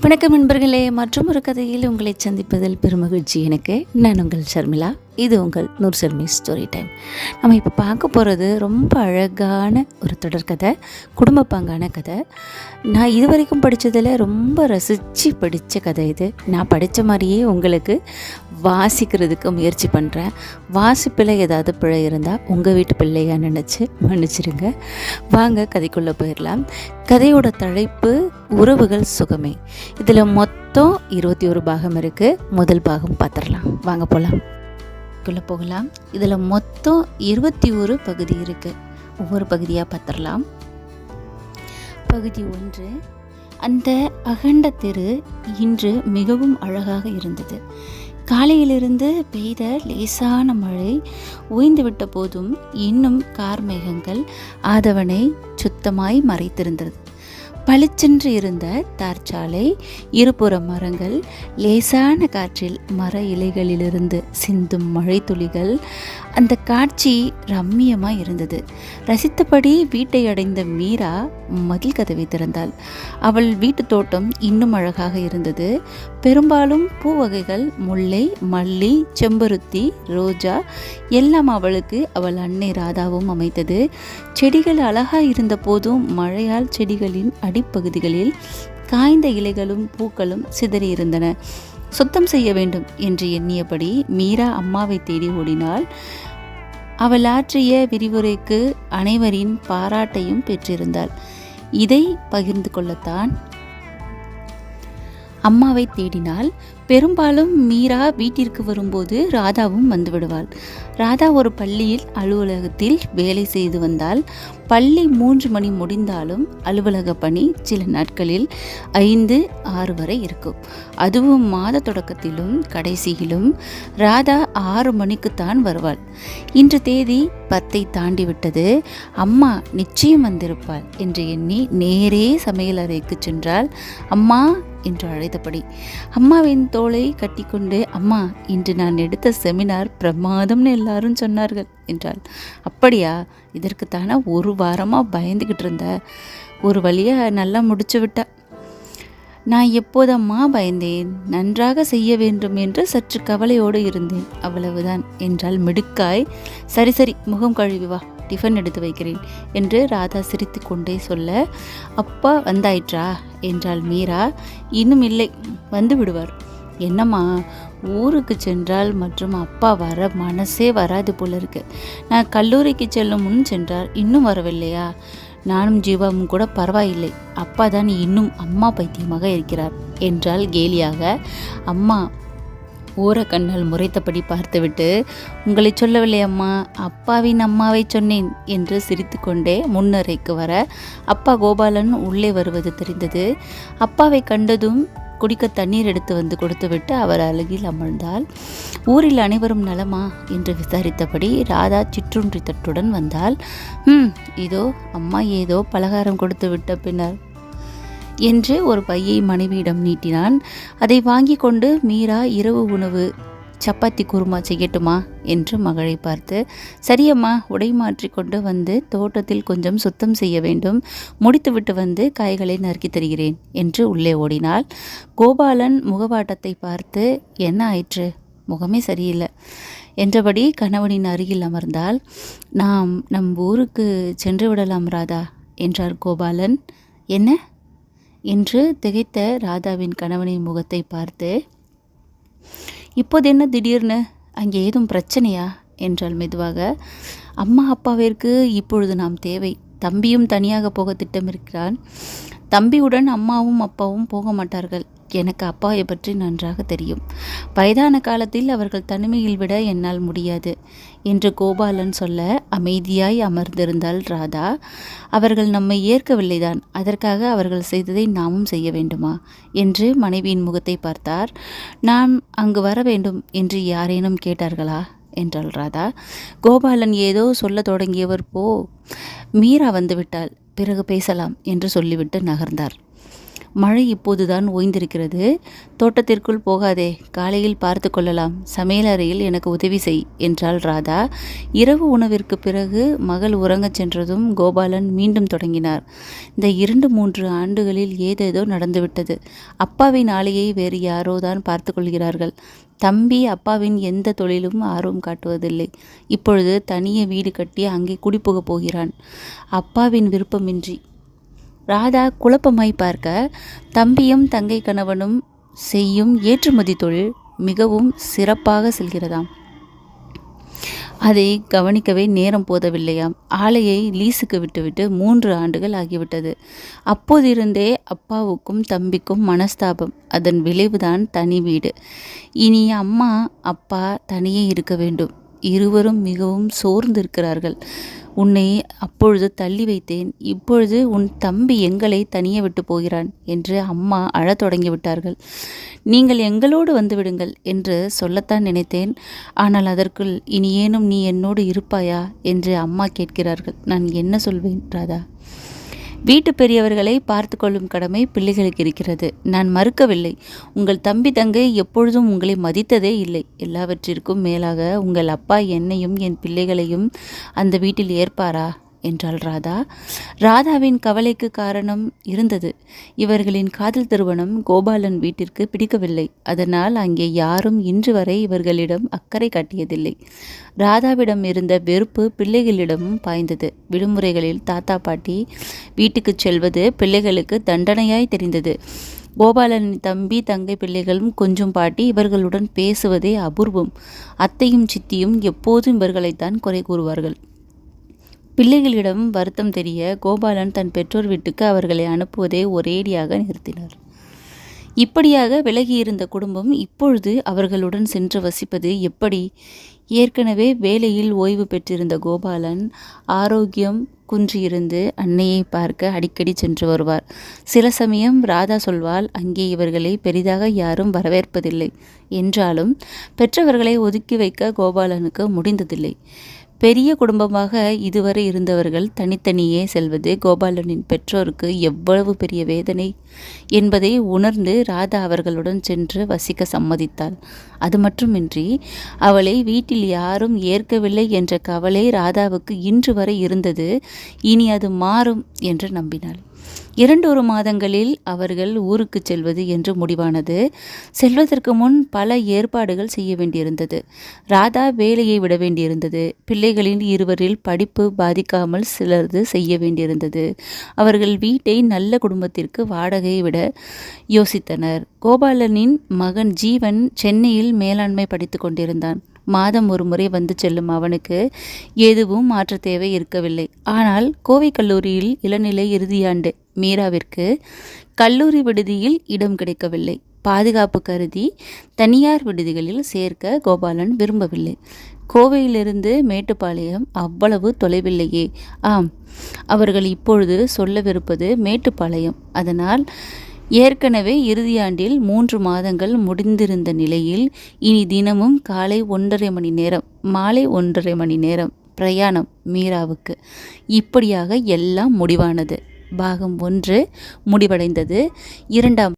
வணக்கம் நண்பர்களே மற்றும் ஒரு கதையில் உங்களை சந்திப்பதில் பெருமகிழ்ச்சி எனக்கு. நான் உங்கள் ஷர்மிளா. இது உங்கள் நூர்செல்மி ஸ்டோரி டைம் நம்ம இப்போ பார்க்க போகிறது ரொம்ப அழகான ஒரு தொடர்கதை குடும்ப பங்கான கதை. நான் இது வரைக்கும் படித்ததில் ரொம்ப ரசித்து படித்த கதை இது. நான் படித்த மாதிரியே உங்களுக்கு வாசிக்கிறதுக்கு முயற்சி பண்ணுறேன் வாசிப்பில் ஏதாவது பிழை இருந்தால் உங்கள் வீட்டு பிள்ளையாக நினச்சி மன்னிச்சிருங்க. வாங்க கதைக்குள்ளே போயிடலாம் கதையோட தலைப்பு உறவுகள் சுகமே. இதில் மொத்தம் இருபத்தி ஒரு பாகம் இருக்குது முதல் பாகம் பார்த்துடலாம் வாங்க போகலாம் பகுதிக்குள்ளே போகலாம். இதில் மொத்தம் இருபத்தி ஒரு பகுதி இருக்குது ஒவ்வொரு பகுதியாக பார்த்துடலாம். பகுதி ஒன்று. அந்த அகண்ட தெரு இன்று மிகவும் அழகாக இருந்தது. காலையிலிருந்து பெய்த லேசான மழை ஓய்ந்துவிட்ட போதும் இன்னும் கார்மேகங்கள் ஆதவனை சுத்தமாய் மறைத்திருந்தது. பளிச்சென்று இருந்த தார்ச்சாலை இருபுற மரங்கள் லேசான காற்றில் மர இலைகளிலிருந்து சிந்தும் மழை துளிகள் அந்த காட்சி ரம்மியமாக இருந்தது. ரசித்தபடி வீட்டை அடைந்த மீரா மதில் கதவை திறந்தாள். அவள் வீட்டு தோட்டம் இன்னும் அழகாக இருந்தது. பெரும்பாலும் பூ வகைகள் முல்லை மல்லி செம்பருத்தி ரோஜா எல்லாம் அவளுக்கு அவள் அன்னை ராதாவும் அமைத்தது. செடிகள் அழகாக இருந்த போதும் மழையால் செடிகளின் அடிப்பகுதிகளில் காய்ந்த இலைகளும் பூக்களும் சிதறியிருந்தன. சுத்தம் செய்ய வேண்டும் என்று எண்ணியபடி மீரா அம்மாவை தேடி ஓடினாள். அவள் ஆற்றிய விரிவுரைக்கு அனைவரின் பாராட்டையும் பெற்றிருந்தாள். இதை பகிர்ந்து கொள்ளத்தான் அம்மாவை தேடினாள். பெரும்பாலும் மீரா வீட்டிற்கு வரும்போது ராதாவும் வந்துவிடுவாள் ராதா ஒரு பள்ளியில் அலுவலகத்தில் வேலை செய்து வந்தால் பள்ளி மூன்று மணி முடிந்தாலும் அலுவலக பணி சில நாட்களில் ஐந்து ஆறு வரை இருக்கும். அதுவும் மாத தொடக்கத்திலும் கடைசியிலும் ராதா ஆறு மணிக்குத்தான் வருவாள். இன்று தேதி பத்தை தாண்டி விட்டது அம்மா நிச்சயம் வந்திருப்பாள் என்று எண்ணி நேரே சமையலறைக்கு சென்றால் அம்மா என்று அழைத்தபடி அம்மாவின் தோளை கட்டிக்கொண்டு அம்மா இன்று நான் எடுத்த செமினார் பிரமாதம்னு எல்லாரும் சொன்னார்கள் என்றாள். அப்படியா? இதற்குத்தானே ஒரு வாரமாக பயந்துக்கிட்டு இருந்த? ஒரு வழியாக நல்லா முடிச்சு விட்டா? நான் எப்போதம்மா பயந்தேன்? நன்றாக செய்ய வேண்டும் என்று சற்று கவலையோடு இருந்தேன். அவ்வளவுதான் என்றால் மிடுக்காய். சரி சரி முகம் கழுவி வா. டிஃபன் எடுத்து வைக்கிறேன் என்று ராதா சிரித்து கொண்டே சொல்ல அப்பா வந்தாயிற்றா? என்றாள் மீரா. இன்னும் இல்லை வந்து விடுவார். என்னம்மா ஊருக்கு சென்றால் மற்றும் அப்பா வர மனசே வராது போல இருக்கு. நான் கல்லூரிக்கு செல்லும் முன் சென்றார் இன்னும் வரவில்லையா? நானும் ஜீவாவும் கூட பரவாயில்லை. அப்பா தான் இன்னும் அம்மா பைத்தியமாக இருக்கிறார் என்றால் கேலியாக. அம்மா ஓரக்கண்ணால் முறைத்தபடி பார்த்துவிட்டு உங்களை சொல்லவில்லை அம்மா அப்பாவின் அம்மாவை சொன்னேன் என்று சிரித்துக்கொண்டே முன்னறைக்கு வர அப்பா கோபாலன் உள்ளே வருவது தெரிந்தது. அப்பாவை கண்டதும் குடிக்க தண்ணீர் எடுத்து வந்து கொடுத்துவிட்டு அவர் அருகில் அமர்ந்தால் ஊரில் அனைவரும் நலமா? என்று விசாரித்தபடி ராதா சிற்றுன்றி தட்டுடன் வந்தால் ம் இதோ அம்மா ஏதோ பலகாரம் கொடுத்து விட்ட பின்னர் என்று ஒரு பையை மனைவியிடம் நீட்டினான். அதை வாங்கி கொண்டு மீரா இரவு உணவு சப்பாத்தி குருமா செய்யட்டுமா? என்று மகளை பார்த்து சரியம்மா உடை மாற்றி கொண்டு வந்து தோட்டத்தில் கொஞ்சம் சுத்தம் செய்ய வேண்டும். முடித்துவிட்டு வந்து காய்களை நறுக்கி தருகிறேன் என்று உள்ளே ஓடினாள். கோபாலன் முகவாட்டத்தை பார்த்து என்ன ஆயிற்று? முகமே சரியில்லை என்றபடி கணவனின் அருகில் அமர்ந்தால் நாம் நம் ஊருக்கு சென்று விடலாம் ராதா என்றார் கோபாலன். என்ன? என்று திகைத்த ராதாவின் கணவனின் முகத்தை பார்த்து இப்போது என்ன திடீர்னு? அங்கே ஏதும் பிரச்சனையா? என்றால் மெதுவாக. அம்மா அப்பாவிற்கு இப்பொழுது நாம் தேவை. தம்பியும் தனியாக போக திட்டமிருக்கிறான். தம்பியுடன் அம்மாவும் அப்பாவும் போக மாட்டார்கள். எனக்கு அப்பாவை பற்றி நன்றாக தெரியும். வயதான காலத்தில் அவர்கள் தனிமையில் விட என்னால் முடியாது என்று கோபாலன் சொல்ல அமைதியாய் அமர்ந்திருந்தாள் ராதா. அவர்கள் நம்மை ஏற்கவில்லைதான் அதற்காக அவர்கள் செய்ததை நாமும் செய்ய வேண்டுமா? என்று மனைவியின் முகத்தை பார்த்தார். நாம் அங்கு வர வேண்டும் என்று யாரேனும் கேட்டார்களா? என்றாள் ராதா. கோபாலன் ஏதோ சொல்ல தொடங்கியவர் போ மீரா வந்துவிட்டாள் பிறகு பேசலாம் என்று சொல்லிவிட்டு நகர்ந்தார். மழை இப்போதுதான் ஓய்ந்திருக்கிறது. தோட்டத்திற்குள் போகாதே காலையில் பார்த்து கொள்ளலாம். சமையலறையில் எனக்கு உதவி செய் என்றாள் ராதா. இரவு உணவிற்கு பிறகு மகள் உறங்கச் சென்றதும் கோபாலன் மீண்டும் தொடங்கினார். இந்த இரண்டு மூன்று ஆண்டுகளில் ஏதேதோ நடந்துவிட்டது. அப்பாவின் ஆலையை வேறு யாரோ தான் பார்த்து கொள்கிறார்கள். தம்பி அப்பாவின் எந்த தொழிலும் ஆர்வம் காட்டுவதில்லை. இப்பொழுது தனியே வீடு கட்டி அங்கே குடிபுகப் போகிறான். அப்பாவின் விருப்பமின்றி ராதா குழப்பமாய் பார்க்க தம்பியும் தங்கை கணவனும் செய்யும் ஏற்றுமதி தொழில் மிகவும் சிறப்பாக செல்கிறதாம். அதை கவனிக்கவே நேரம் போதவில்லையாம். ஆலையை லீஸுக்கு விட்டுவிட்டு மூன்று ஆண்டுகள் ஆகிவிட்டது. அப்போதிருந்தே அப்பாவுக்கும் தம்பிக்கும் மனஸ்தாபம். அதன் விளைவுதான் தனி வீடு. இனி அம்மா அப்பா தனியே இருக்க வேண்டும். இருவரும் மிகவும் சோர்ந்திருக்கிறார்கள். உன்னை அப்பொழுது தள்ளி வைத்தேன். இப்பொழுது உன் தம்பி எங்களை தனியே விட்டு போகிறான் என்று அம்மா அழத் தொடங்கிவிட்டார்கள். நீங்கள் எங்களோடு வந்துவிடுங்கள் என்று சொல்லத்தான் நினைத்தேன். ஆனால் அதற்குள் இனி ஏனும் நீ என்னோடு இருப்பாயா? என்று அம்மா கேட்கிறார்கள். நான் என்ன சொல்வேன் ராதா? வீட்டு பெரியவர்களை பார்த்து கொள்ளும் கடமை பிள்ளைகளுக்கு இருக்கிறது. நான் மறுக்கவில்லை. உங்கள் தம்பி தங்கை எப்பொழுதும் உங்களை மதித்ததே இல்லை. எல்லாவற்றிற்கும் மேலாக உங்கள் அப்பா என்னையும் என் பிள்ளைகளையும் அந்த வீட்டில் ஏற்பாரா? என்றாள் ராதா. ராதாவின் கவலைக்கு காரணம் இருந்தது. இவர்களின் காதல் திருமணம் கோபாலன் வீட்டிற்கு பிடிக்கவில்லை. அதனால் அங்கே யாரும் இன்று வரை இவர்களிடம் அக்கறை காட்டியதில்லை. ராதாவிடம் இருந்த வெறுப்பு பிள்ளைகளிடமும் பாய்ந்தது. விடுமுறைகளில் தாத்தா பாட்டி வீட்டுக்கு செல்வது பிள்ளைகளுக்கு தண்டனையாய் தெரிந்தது. கோபாலனின் தம்பி தங்கை பிள்ளைகளும் கொஞ்சம் பாட்டி இவர்களுடன் பேசுவதே அபூர்வம். அத்தையும் சித்தியும் எப்போதும் இவர்களைத்தான் குறை கூறுவார்கள். பிள்ளைகளிடம் வருத்தம் தெரிய கோபாலன் தன் பெற்றோர் வீட்டுக்கு அவர்களை அனுப்புவதை ஒரேடியாக நிறுத்தினார். இப்படியாக விலகியிருந்த குடும்பம் இப்பொழுது அவர்களுடன் சென்று வசிப்பது எப்படி? ஏற்கனவே வேலையில் ஓய்வு பெற்றிருந்த கோபாலன் ஆரோக்கியம் குன்றியிருந்து அன்னையை பார்க்க அடிக்கடி சென்று வருவார். சில சமயம் ராதா சொல்வாள் அங்கே இவர்களை பெரிதாக யாரும் வரவேற்பதில்லை. என்றாலும் பெற்றவர்களை ஒதுக்கி வைக்க கோபாலனுக்கு முடிந்ததில்லை. பெரிய குடும்பமாக இதுவரை இருந்தவர்கள் தனித்தனியே செல்வது கோபாலனின் பெற்றோருக்கு எவ்வளவு பெரிய வேதனை என்பதை உணர்ந்து ராதா அவர்களுடன் சென்று வசிக்க சம்மதித்தாள். அது மட்டுமின்றி அவளை வீட்டில் யாரும் ஏற்கவில்லை என்ற கவலை ராதாவுக்கு இன்று வரை இருந்தது. இனி அது மாறும் என்று நம்பினாள். இரண்டொரு மாதங்களில் அவர்கள் ஊருக்கு செல்வது என்று முடிவானது. செல்வதற்கு முன் பல ஏற்பாடுகள் செய்ய வேண்டியிருந்தது. ராதா வேலையை விட வேண்டியிருந்தது. பிள்ளைகளின் இருவரில் படிப்பு பாதிக்காமல் சிலரது செய்ய வேண்டியிருந்தது. அவர்கள் வீட்டை நல்ல குடும்பத்திற்கு வாடகையை விட யோசித்தனர். கோபாலனின் மகன் ஜீவன் சென்னையில் மேலாண்மை படித்து கொண்டிருந்தான். மாதம் ஒரு முறை வந்து செல்லும் அவனுக்கு எதுவும் மாற்ற தேவை இருக்கவில்லை. ஆனால் கோவை கல்லூரியில் இளநிலை இறுதியாண்டு மீராவிற்கு கல்லூரி விடுதியில் இடம் கிடைக்கவில்லை. பாதுகாப்பு கருதி தனியார் விடுதிகளில் சேர்க்க கோபாலன் விரும்பவில்லை. கோவையிலிருந்து மேட்டுப்பாளையம் அவ்வளவு தொலைவில்லையே. ஆம் அவர்கள் இப்பொழுது சொல்லவிருப்பது மேட்டுப்பாளையம். அதனால் ஏற்கனவே இறுதியாண்டில் மூன்று மாதங்கள் முடிந்திருந்த நிலையில் இனி தினமும் காலை ஒன்றரை மணி நேரம் மாலை ஒன்றரை மணி நேரம் பிரயாணம் மீராவுக்கு. இப்படியாக எல்லாம் முடிவானது. பாகம் ஒன்று முடிவடைந்தது. இரண்டாம்